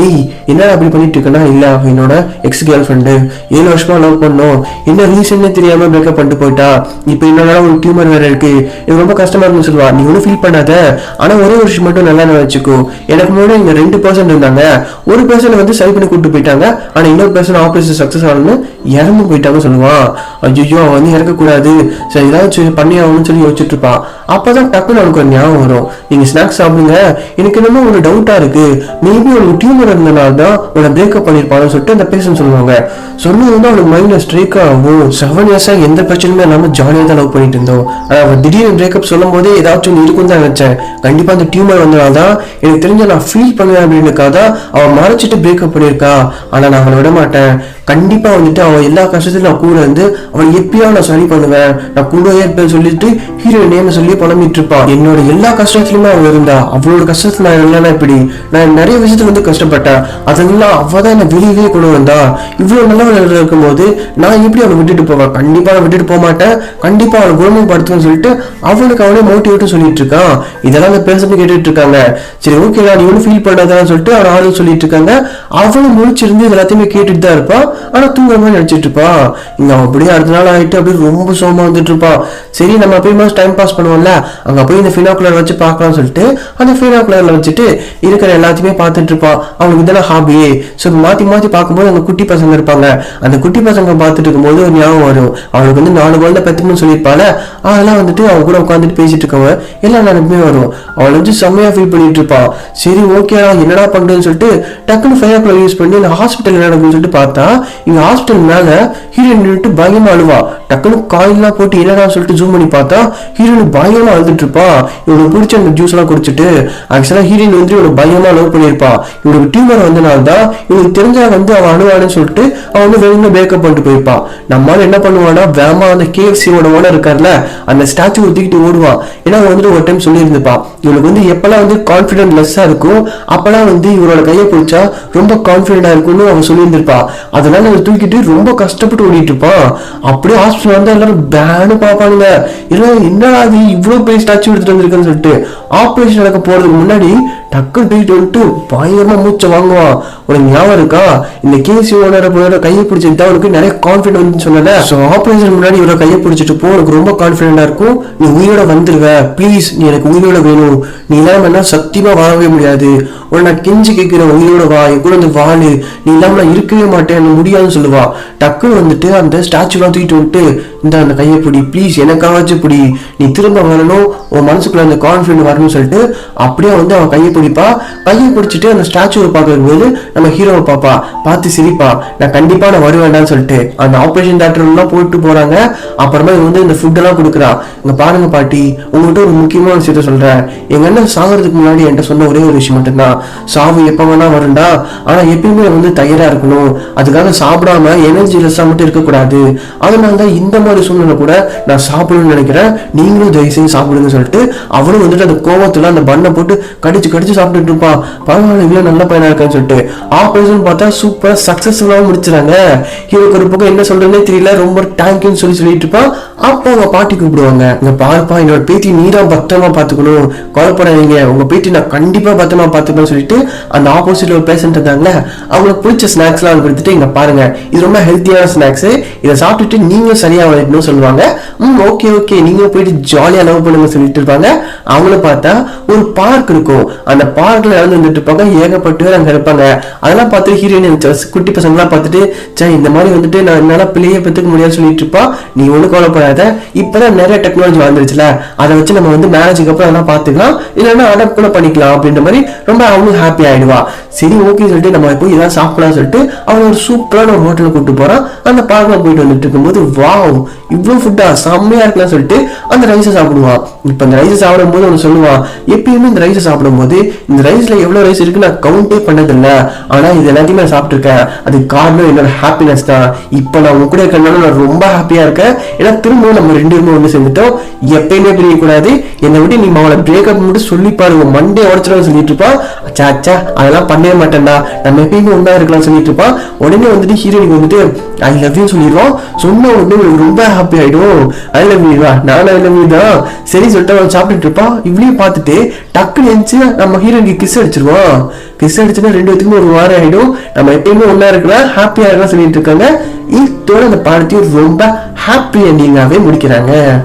டேய் என்ன அப்படி பண்ணிட்டு இருக்கனா இல்ல அவ என்னோட எக்ஸ் கேர்ள் ஃப்ரெண்டு ஏழு வருஷமா லவ் பண்ணோம். என்ன ரீசன்னே தெரியாம பிரேக்கப் பண்ணிட்டு போயிட்டா? இப்போ என்னோட ஒரு டியூமர் வேற இருக்கு? இது ரொம்ப கஷ்டமா இருக்குன்னு சொல்லுவா. நீ ஒன்றும் ஃபீல் பண்ணாத. ஆனா ஒரே ஒரு விஷயம் மட்டும் நல்லா ஞாபகம் வச்சுக்கோ. எனக்கு முன்னாடி இங்க ரெண்டு பர்சன்ட் இருந்தாங்க. ஒரு பர்சனை வந்து சரி பண்ணி கூப்பிட்டு போயிட்டாங்க. ஆனா இன்னொரு பர்சன் ஆபரேஷன் சக்சஸ் ஆகணும்னு இறந்து போயிட்டாங்க சொல்லுவான் ஐயோ அவன் வந்து இறக்கக்கூடாது. சரி ஏதாவது பண்ணி ஆகணும்னு சொல்லி யோசிச்சுட்டு இருப்பான் அப்பதான் டக்குன்னு அவனுக்கு ஒரு ஞாபகம் வரும். நீங்க ஸ்நாக்ஸ் சாப்பிடுங்க. எனக்கு என்னமோ ஒரு டவுட்டா இருக்கு. மேபி உனக்கு டியூமர் இருந்தனால தான் உன்னை பிரேக்கப் பண்ணிருப்பான்னு சொல்லிட்டு அந்த பேஷண்ட் சொல்லுவாங்க. சொன்னது வந்து அவனுக்கு மைண்டில் ஸ்ட்ரைக் ஆகும். செவன் இயர்ஸாக எந்த பிரச்சனையுமே இல்லாமல் ஜாலியாக தான் லவ் பண்ணிட்டு இருந்தோம். ஆனால் அவன் திடீர்னு பிரேக்கப் சொல்லும் போதே ஏதாச்சும் ஒன்று இருக்கும் தான் நினச்சேன். கண்டிப்பாக அந்த டியூமர் வந்தனால தான் எனக்கு தெரிஞ்ச நான் ஃபீல் பண்ணுவேன் அப்படின்னுக்காக தான் அவன் மறைச்சிட்டு பிரேக்கப் பண்ணியிருக்கா. ஆனால் நான் அவனை விட மாட்டேன் கண்டிப்பாக வந்துட்டு அவன் எல்லா கஷ்டத்திலும் நான் கூட இருந்து அவன் எப்பயோ நான் சரி பண்ணுவேன். நான் கூட இருப்பேன் சொல்லிட்டு ஹீரோ நேம் சொல்லி புலம்பிட்டு இருப்பான் என்னோட எல்லா கஷ்டத்துலையுமே அவன் இருந்தா. அவளோட கஷ்டத்துல நான் இல்லைன்னா இப்படி நான் நிறைய விஷயத்துல வந்து கஷ்டப்பட்டேன். அதெல்லாம் அவள் தான் என்ன வெளியிலேயே கொண்டு வந்தா. இவ்வளவு நல்லவர்கள் இருக்கும்போது நான் எப்படி அவளை விட்டுட்டு போவேன்? கண்டிப்பா அவளை விட்டுட்டு போக மாட்டேன். கண்டிப்பா அவளை குணமைப்படுத்துவேன்னு சொல்லிட்டு அவனுக்கு அவனே மோட்டிவேட்டும் சொல்லிட்டு இருக்கான். இதெல்லாம் அந்த பேசுறது கேட்டுட்டு இருக்காங்க. சரி ஓகேடா நீ ஒன்றும் ஃபீல் பண்ணாதான்னு சொல்லிட்டு அவன் ஆளும் சொல்லிட்டு இருக்காங்க. அவளும் முழிச்சிருந்து இது எல்லாத்தையுமே கேட்டுட்டு தான் இருப்பான். ஆனா தூங்குற மாதிரி நினைச்சிட்டு இருப்பான். இங்க அவன் அப்படியே அடுத்த நாள் ஆயிட்டு அப்படியே ரொம்ப சோமா வந்துட்டு இருப்பான். சரி நம்ம போய் மாதிரி டைம் பாஸ் பண்ணுவோம்ல? அங்க போய் இந்த ஃபினாக்குலர் வச்சு பார்க்கலாம்னு சொல்லிட்டு அந்த ஃபினாக்குலரில் வச்சுட்டு இருக்கிற எல்லாத்தையுமே பார்த்துட்டு இருப்பான். அவனுக்கு இதெல்லாம் ஹாபியே ஸோ மாற்றி மாற்றி பார்க்கும்போது அந்த குட்டி பசங்க இருப்பாங்க. அந்த குட்டி பசங்க பார்த்துட்டு இருக்கும்போது ஒரு ஞாபகம் வரும். அவனுக்கு வந்து நாலு குழந்தை பெத்துக்கணும்னு சொல்லியிருப்பாள். அதெல்லாம் வந்துட்டு அவன் கூட உட்காந்துட்டு பேசிட்டு இருக்கவன் எல்லா நினைப்புமே வரும். அவளை வந்து செம்மையா ஃபீல் பண்ணிட்டு இருப்பான் சரி ஓகேடா என்னடா பண்ணுறதுன்னு சொல்லிட்டு டக்குனு ஃபைனாக்குலர் யூஸ் பண்ணி இந்த ஹாஸ்பிட்டல் என்ன நடக்குன்னு சொல்லிட்டு பார்த்தா இங்கே ஹாஸ்பிட்டல் மேல ஹீரோயின் நின்னுட்டு பயமாக அழுவா. டக்குனு காயிலாம் போட்டு என்னடா சொல்லிட்டு ஜூம் பண்ணி பார்த்தா ஹீரோயின் பயங்கரமா அழுதுட்டு இருப்பா. இவனுக்கு பிடிச்ச அந்த ஜூஸ்லாம் குடிச்சிட்டு ஆக்சுவலாக ஹீரோயின் வந்து இவனுக்கு பயமாக லவ் பண்ணியிருப்பா. இவனுக்கு டியூமர் வந்தனால தான் இவனுக்கு தெரிஞ்சா வந்து அவன் அணுவானு சொல்லிட்டு அவன் வந்து வெளியில பேக்கப் பண்ணிட்டு போயிருப்பான். நம்மளால என்ன பண்ணுவானா வேமா அந்த கேஎஃப்சியோட ஓனர் இருக்கார்ல அந்த ஸ்டாச்சு ஒத்திக்கிட்டு ஓடுவான். ஏன்னா அவன் வந்துட்டு ஒரு டைம் சொல்லியிருந்துப்பான் இவனுக்கு வந்து எப்பெல்லாம் வந்து கான்ஃபிடென்ட் லெஸ்ஸா இருக்கும் அப்பெல்லாம் வந்து இவரோட கையை பிடிச்சா ரொம்ப கான்ஃபிடென்டா இருக்கும்னு அவன் சொல்லியிருந்திருப்பான். அதனால அவன் தூக்கிட்டு ரொம்ப கஷ்டப்பட்டு ஓடிட்டு இருப்பான். அப்படியே ஹாஸ்பிட்டல் வந்து எல்லாரும் பேனு பார்ப்பாங்க இல்லை என்னடா அது இவ்வளவு பெரிய ஸ்டாச்சு எடுத்துட்டு வந்திருக்குன்னு சொல்லிட்டு ஆப்ரேஷன் நடக்க போறதுக்கு முன்னாடி டக்குன்னு தூக்கிட்டு வந்துட்டு பயங்கரமாக மூச்சை வாங்குவான் உனக்கு ஞாபகம் இருக்கா? இந்த கேசி ஓனரை போய் கையை பிடிச்சிட்டு தான் உனக்கு நிறைய கான்ஃபிடென்ட் வந்து சொன்னல ஸோ ஆப்ரேஷன் முன்னாடி இவரை கையை பிடிச்சிட்டு போ உனக்கு ரொம்ப கான்ஃபிடென்டா இருக்கும். நீ உயிரோட வந்துருவ. ப்ளீஸ் நீ எனக்கு உயிரோட வேணும். நீ இல்லாம என்ன வாழவே முடியாது. உன்னை நான் கெஞ்சி கேட்குற உயிரோட வா என் கூட வந்து வாழு நீ. இல்லாம நான் இருக்கவே மாட்டேன் முடியாதுன்னு சொல்லுவா. டக்குன்னு வந்துட்டு அந்த ஸ்டாச்சுலாம் தூக்கிட்டு வந்துட்டு இந்த அந்த கையை பிடி. ப்ளீஸ் எனக்காகச்சு பிடி. நீ திரும்ப வரணும். உன் மனசுக்குள்ள அந்த கான்ஃபிடென்ட் வரணும்னு சொல்லிட்டு அப்படியே வந்து அவன் கையை பிடிப்பா? கையை பிடிச்சிட்டு அந்த ஸ்டாச்சுவை பார்க்கும் போது நம்ம ஹீரோவை பாப்பா பார்த்து சிரிப்பா. நான் கண்டிப்பா நான் வருவேன்டான்னு சொல்லிட்டு அந்த ஆப்ரேஷன் தேட்டர் போட்டு போறாங்க. அப்புறமா இவன் வந்து இந்த ஃபுட் எல்லாம் கொடுக்குறான் இங்க பாருங்க பாட்டி உங்ககிட்ட ஒரு முக்கியமான விஷயத்த சொல்றேன். எங்க அண்ணன் சாகிறதுக்கு முன்னாடி என்கிட்ட சொன்ன ஒரே ஒரு விஷயம் மட்டும்தான். சாவு எப்ப வேணா வரும்டா. ஆனா எப்பயுமே வந்து தயாரா இருக்கணும். அதுக்காக சாப்பிடாம எனர்ஜி லெஸ்ஸா மட்டும் இருக்கக்கூடாது. அதனால தான் இந்த மாதிரி சூழ்நிலை கூட நான் சாப்பிடணும்னு நினைக்கிறேன். நீங்களும் தயவு செய்து சாப்பிடுங்க சொல்லிட்டு அவனும் வந்துட்டு அந்த கோவத்துல அந்த பண்ணை போட்டு கடிச்சு கடிச்சு சாப்பிட்டுட்டு இருப்பான் பரவாயில்ல இவ்வளவு நல்ல பையனா இருக்கான்னு சொல்லிட்டு. ஆப்ரேஷன் பார்த்தா சூப்பரா சக்சஸ்ஃபுல்லா முடிச்சிடாங்க இவருக்கு ஒரு பக்கம் என்ன சொல்றதுனே தெரியல. ரொம்ப தேங்க்யூன்னு சொல்லி சொல்லிட்டு இருப்பான் அப்போ அவங்க பாட்டி கூப்பிடுவாங்க. இங்க பாருப்பா என்னோட பேத்தி நீரா பத்திரமா பாத்துக்கணும் கவலைப்படாதீங்க. உங்க பேத்தி நான் கண்டிப்பா பத்திரமா பாத்துப்பேன்னு சொல்லிட்டு அந்த ஆப்போசிட்ல ஒரு பேஷண்ட் இருந்தாங்களே அவங்களுக்கு பிடிச்ச ஸ்நாக்ஸ் எல்லாம் கொடுத்துட்டு இங்க பாருங்க. இது ரொம்ப ஹெல்த்தியான ஸ்நாக்ஸ் இதை சாப்பிட்டுட்டு நீங்களும் சரியா வரணும்னு சொல்லுவாங்க. ம் ஓகே ஓகே நீங்களும் போயிட்டு ஜாலியா லவ் பண்ணுங்க சொல்லிட்டு இருப்பாங்க. அவங்கள பார்த்தா ஒரு பார்க் இருக்கும். அந்த பார்க்கில் இறந்து வந்துட்டு இருப்பாங்க. ஏகப்பட்டு பேர் அங்கே இருப்பாங்க. அதெல்லாம் பார்த்துட்டு ஹீரோயின் குட்டி பசங்களாம் பார்த்துட்டு சே இந்த மாதிரி வந்துட்டு நான் என்னால் பிள்ளையை பெற்றுக்க முடியாதுன்னு சொல்லிட்டு இருப்பா. நீ ஒன்றும் கவலைப்படாத. இப்பதான் நிறைய டெக்னாலஜி வந்துருச்சுல அதை வச்சு நம்ம வந்து மேரேஜுக்கு அப்புறம் அதெல்லாம் பார்த்துக்கலாம். இல்லைன்னா அடாப்ட் கூட பண்ணிக்கலாம். அப்படின்ற மாதிரி ரொம்ப அவங்களும் ஹாப்பி ஆகிடுவா சரி ஓகே சொல்லிட்டு நம்ம போய் இதான் சாப்பிடலாம்னு சொல்லிட்டு அவன் ஒரு சூப்பரான ஒரு ஹோட்டலுக்கு கூப்பிட்டு போறான். அந்த பார்க்கில் போயிட்டு வந்துட்டு இருக்கும்போது வாவ் இவ்வளோ ஃபுட்டா செம்மையா இருக்கலாம் சொல்லிட்டு அந்த ரைஸை சாப்பிடுவான் இப்போ அந்த ரைஸை சாப்பிடும்போது அவன் சொல்லுவான் எப்பயுமே இந்த ரைஸை சாப்பிடும்போது இந்த ரைஸ்ல எவ்வளவு ரைஸ் இருக்கு நான் கவுண்டே பண்ணதில்ல. ஆனா இது எல்லாத்தையுமே நான் சாப்பிட்டுருக்கேன். அது காரணம் என்னோட ஹாப்பினஸ் தான். இப்ப நான் உங்க கூட இருக்கிறனால நான் ரொம்ப ஹாப்பியா இருக்கேன். ஏன்னா திரும்பவும் நம்ம ரெண்டு பேருமே ஒண்ணு சேர்ந்துட்டோம். எப்பயுமே பிரியக்கூடாது. என்னை விட்டு நீ அவளை பிரேக்கப் மட்டும் சொல்லி பாருங்க மண்டே உடச்சிடும் சொல்லிட்டு இருப்பான் அச்சா அச்சா அதெல்லாம் பண்ணவே மாட்டேன்டா. நம்ம எப்பயுமே ஒன்றா இருக்கலாம் சொல்லிட்டு இருப்பான் உடனே வந்துட்டு ஹீரோயினுக்கு வந்துட்டு ஐ லவ் யூ சொல்லிடுவோம் சொன்ன உடனே ரொம்ப ஹாப்பி ஆயிடும். ஐ லவ் யூ நான் ஐ லவ் யூ தான். சரி சொல்லிட்டு அவன் சாப்பிட்டுட்டு இருப்பான் இவளையும் பார்த்துட்டு டக்குன்னு எழுந்துச்சு நம்ம ஹீரோயினுக்கு கிஸ் அடிச்சிருவோம். கிஸ் அடிச்சுன்னா ரெண்டு பேத்துக்குமே ஒரு வாரம் ஆயிடும். நம்ம எப்பயுமே ஒன்றா இருக்கலாம் ஹாப்பியாக இருக்கலாம் சொல்லிட்டு இருக்காங்க. இதோட அந்த பாடத்தையும் ரொம்ப ஹாப்பி எண்டிங்காவே முடிக்கிறாங்க.